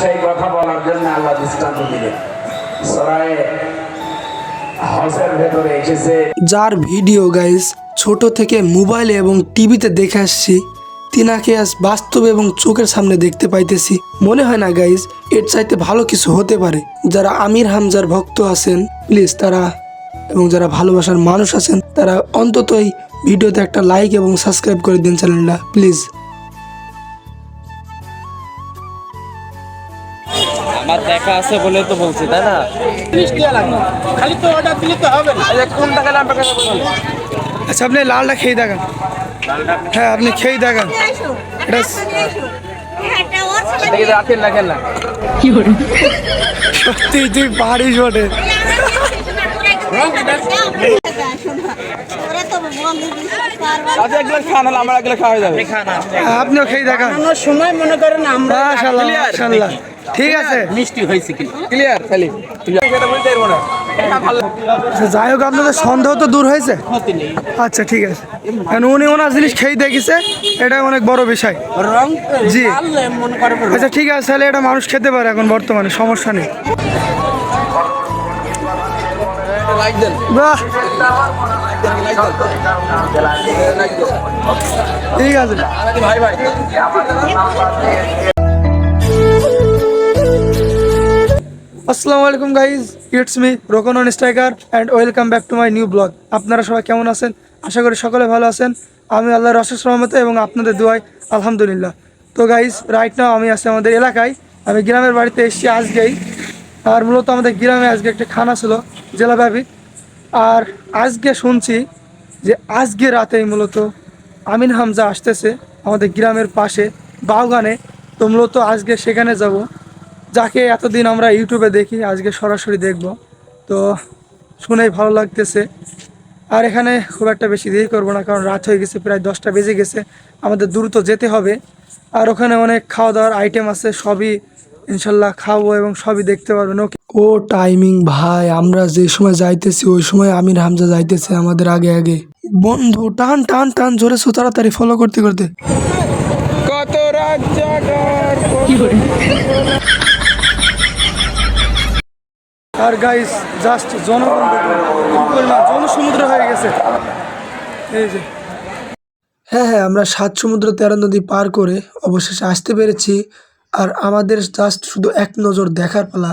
সেই কথা বলার জন্য আল্লাহ দৃষ্টান্ত দিলেন? যার ভিডিও গাইজ ছোট থেকে মোবাইলে এবং টিভিতে দেখে আসছি, তিনাকে আজ বাস্তবে এবং চোখের সামনে দেখতে পাইতেছি। মনে হয় না গাইজ এর চাইতে ভালো কিছু হতে পারে। যারা আমির হামজার ভক্ত আছেন প্লিজ তারা এবং যারা ভালোবাসার মানুষ আছেন, তারা অন্তত এই ভিডিওতে একটা লাইক এবং সাবস্ক্রাইব করে দিন চ্যানেলটা প্লিজ দেখা আছে বলে তো বলছি তাই না? খালি তো অর্ডার দিলে তো হবে না। কোনটা গেলে আপনার কাছে আচ্ছা আপনি লালটা খেয়ে দেখান। হ্যাঁ আপনি খেয়ে দেখান। এটা রাখেন না খেল সত্যি তুই বটে। আপনিও খেয়ে দেখান। সময় মনে করেন আমরা ঠিক আছে। মিষ্টি হয়েছে কি ক্লিয়ার খালি। আচ্ছা, যাই হোক আপনাদের সন্দেহ তো দূর হয়েছে? আচ্ছা ঠিক আছে। কারণ উনি ওনার জিনিস খেয়ে দেখেছে এটা অনেক বড় বিষয়। রং জি। আচ্ছা ঠিক আছে তাহলে এটা মানুষ খেতে পারে এখন বর্তমানে সমস্যা নেই। বাহ! ঠিক আছে। ভাই ভাই। আসসালামু আলাইকুম guys it's me Rokon on striker and welcome back to my new blog আপনারা সবাই কেমন আছেন? আশা করি সকলে ভালো আছেন। আমি আল্লাহর অশেষ রহমতে এবং আপনাদের দোয়াই আলহামদুলিল্লাহ। তো গাইজ রাইট নাও আমি আছি আমাদের এলাকায়। আমি গ্রামের বাড়িতে এসেছি আজকেই। আর মূলত আমাদের গ্রামে আজকে একটা খানা ছিল, জেলাব্যাপী। আর আজকে শুনছি যে আজকে রাতেই মূলত আমিন হামজা আসতেছে আমাদের গ্রামের পাশে, বাউগানে। তো মূলত আজকে সেখানে যাব। যাকে এতদিন আমরা ইউটিউবে দেখি আজকে সরাসরি দেখব। তো শুনেই ভালো লাগতেছে। আর এখানে খুব একটা বেশি দেরি করব না কারণ রাত হয়ে গেছে প্রায় দশটা বেজে গেছে। আমাদের দ্রুত যেতে হবে। আর ওখানে অনেক খাওয়া দাওয়ার আইটেম আছে সবই ইনশাল্লাহ খাব এবং সবই দেখতে পারবেন ওকে ও টাইমিং ভাই আমরা যে সময় যাইতেছি ওই সময় আমির হামজা যাইতেছে আমাদের আগে আগে। বন্ধু টান টান টান জোরে সো তাড়াতাড়ি ফলো করতে করতে। কত রাত জাগার? আর গাইস জাস্ট জনগণ জনসমুদ্র হয়ে গেছে। এই যে। হ্যাঁ হ্যাঁ আমরা সাত সমুদ্র তেরো নদী পার করে অবশেষে আসতে পেরেছি। আর আমাদের জাস্ট শুধু এক নজর দেখার পালা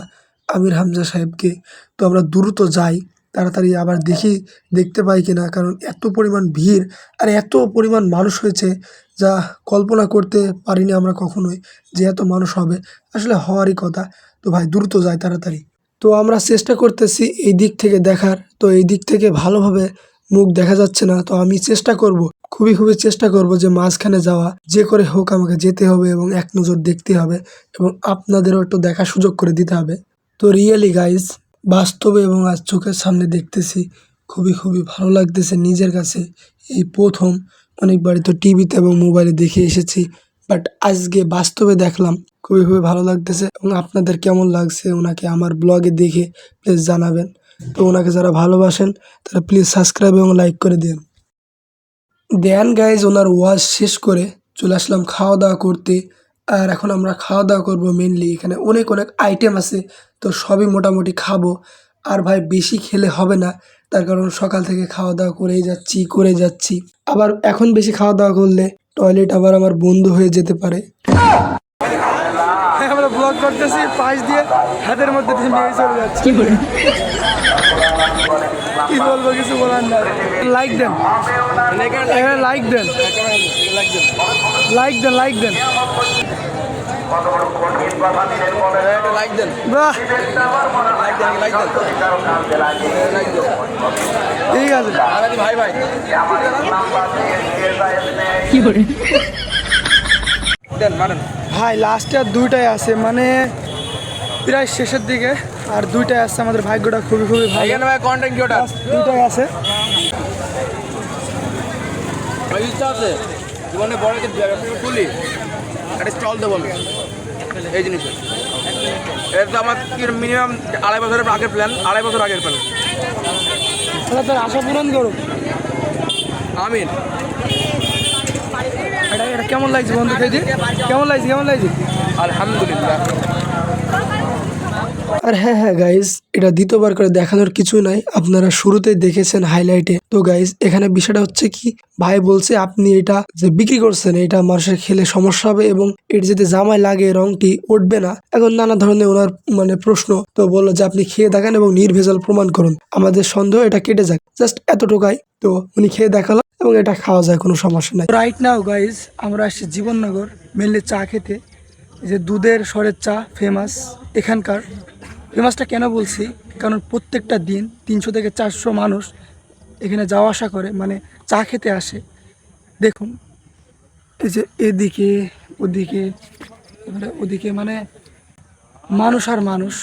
আমির হামজা সাহেবকে। তো আমরা দ্রুত যাই, তাড়াতাড়ি আবার দেখি, দেখতে পাই কিনা, কারণ এত পরিমাণ ভিড় আর এত পরিমাণ মানুষ হয়েছে যা কল্পনা করতে পারিনি আমরা কখনোই যে এত মানুষ হবে। আসলে হওয়ারই কথা। তো ভাই, দ্রুত যাই তাড়াতাড়ি। তো আমরা চেষ্টা করতেছি এই দিক থেকে দেখার। তো এই দিক থেকে ভালোভাবে মুখ দেখা যাচ্ছে না। তো আমি চেষ্টা করব, খুবই খুবই চেষ্টা করব যে মাঝখানে যাওয়া, যে করে হোক আমাকে যেতে হবে এবং এক নজর দেখতে হবে এবং আপনাদেরও একটু দেখার সুযোগ করে দিতে হবে। তো রিয়েলি গাইজ বাস্তবে এবং আজ চোখের সামনে দেখতেছি, খুবই খুবই ভালো লাগতেছে নিজের কাছে। এই প্রথম অনেকবারই তো টিভিতে এবং মোবাইলে দেখে এসেছি, বাট আজকে বাস্তবে দেখলাম খুবই খুবই ভালো লাগতেছে এবং আপনাদের কেমন লাগছে ওনাকে আমার ব্লগে দেখে প্লিজ জানাবেন। তো ওনাকে যারা ভালোবাসেন, তারা প্লিজ সাবস্ক্রাইব এবং লাইক করে দিন। দেন গাইজ ওনার ওয়াজ শেষ করে চলে আসলাম খাওয়া দাওয়া করতে। আর এখন আমরা খাওয়া দাওয়া করব মেনলি এখানে অনেক অনেক আইটেম আছে, তো সবই মোটামুটি খাব। আর ভাই, বেশি খেলে হবে না। তার কারণ সকাল থেকে খাওয়া দাওয়া করেই যাচ্ছি, করে যাচ্ছি। আবার এখন বেশি খাওয়া দাওয়া করলে টয়লেট আবার আমার বন্ধ হয়ে যেতে পারে। আমরা ব্লগ করতেছি পাশ দিয়ে হাতের মধ্যে চলে যাচ্ছি। কি বলব কিছু বলার না লাইক দেন। এখানে লাইক দেন। লাইক দেন লাইক দেন। লাইক দেন। লাইক দেন লাইক দেন লাইক দেন। ঠিক আছে। আরে ভাই ভাই। দেন মারেন। ভাই লাস্টে আর দুইটাই আছে মানে প্রায় শেষের দিকে আর দুইটাই আছে আমাদের ভাগ্যটা খুবই খুবই ভাই কন্টেন্ট কি ওটা? দুইটাই আছে। ভাই ইচ্ছা আছে? জীবনে বড় কিছু জায়গা থেকে তুলি একটা স্টল দেবো আমি। এই জিনিসের এটা তো আমার মিনিমাম আড়াই বছরের আগের প্ল্যান আড়াই বছর আগের প্ল্যান তাহলে তোর আশা পূরণ করুক। আমিন। কেমন লাগছে বন্ধু খেয়ে কেমন লাগছে কেমন লাগছে? আলহামদুলিল্লাহ। আর হ্যাঁ হ্যাঁ গাইজ এটা দ্বিতীয়বার করে দেখানোর কিছু নাই। আপনারা শুরুতেই দেখেছেন হাইলাইটে তো গাইজ এখানে বিষয়টা হচ্ছে কি ভাই বলছে আপনি এটা যে বিক্রি করছেন এটা মানুষের খেলে সমস্যা হবে এবং এর যদি জামায় লাগে রংটি উঠবে না। এখন নানা ধরনের ওনার মানে প্রশ্ন তো বলল যে আপনি খেয়ে দেখেন এবং নির্ভেজাল প্রমাণ করুন। আমাদের সন্দেহ এটা কেটে যাক। জাস্ট এতটুকাই তো উনি খেয়ে দেখাল। এবং এটা খাওয়া যায়, কোনো সমস্যা নাই। রাইট নাও গাইজ আমরা আসছি জীবননগর মেনলি চা খেতে। যে দুধের স্বরের চা ফেমাস এখানকার। ফেমাসটা কেন বলছি? কারণ প্রত্যেকটা দিন তিনশো থেকে চারশো মানুষ এখানে যাওয়া আসা করে মানে চা খেতে আসে। দেখুন, এই যে এদিকে, ওদিকে, এবারে ওদিকে মানে মানুষ আর মানুষ।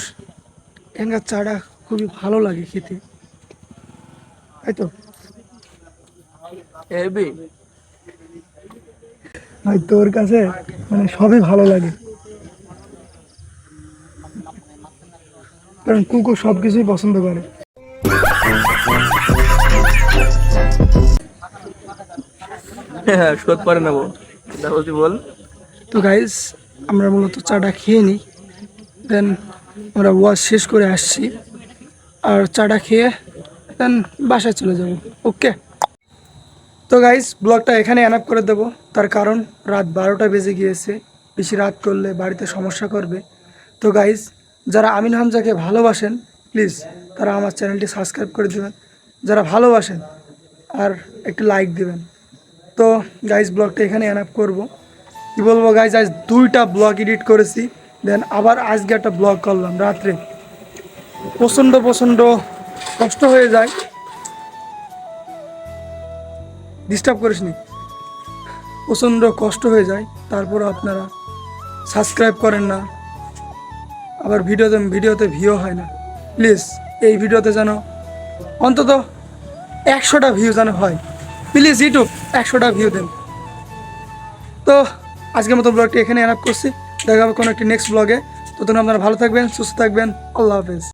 এখানকার চাটা খুবই ভালো লাগে খেতে। তাই তো? এবি ভাই তোর কাছে মানে সবই ভালো লাগে। কারণ কুকুর সব কিছুই পছন্দ করে। হ্যাঁ শোধ পরে নেব। তুই বল। তো গাইজ আমরা মূলত চাটা খেয়ে নিই। দেন আমরা ওয়াশ শেষ করে আসছি। আর চাটা খেয়ে দেন বাসায় চলে যাব। ওকে তো গাইস ব্লগটা এখানে অ্যানাপ করে দেবো। তার কারণ রাত বারোটা বেজে গিয়েছে, বেশি রাত করলে বাড়িতে সমস্যা করবে। তো গাইস যারা আমিন হামজাকে ভালোবাসেন প্লিজ তারা আমার চ্যানেলটি সাবস্ক্রাইব করে দেবেন। যারা ভালোবাসেন, আর একটু লাইক দেবেন। তো গাইজ ব্লগটা এখানে অ্যানাপ করব। কি বলব গাইজ আজ দুইটা ব্লগ এডিট করেছি দেন আবার আজকে একটা ব্লগ করলাম রাত্রে। প্রচণ্ড প্রচণ্ড কষ্ট হয়ে যায়। ডিস্টার্ব করিসনি প্রচণ্ড কষ্ট হয়ে যায় তারপর আপনারা সাবস্ক্রাইব করেন না। আবার ভিডিওতে ভিডিওতে ভিউ হয় না। প্লিজ এই ভিডিওতে যেন অন্তত একশোটা ভিউ যেন হয়। প্লিজ ইউটিউব একশোটা ভিউ দেন। তো, আজকের মতো ব্লগটি এখানে অ্যানাপ করছি। দেখা হবে কোনো একটি নেক্সট ব্লগে ততক্ষণ আপনারা ভালো থাকবেন, সুস্থ থাকবেন। আল্লাহ হাফেজ।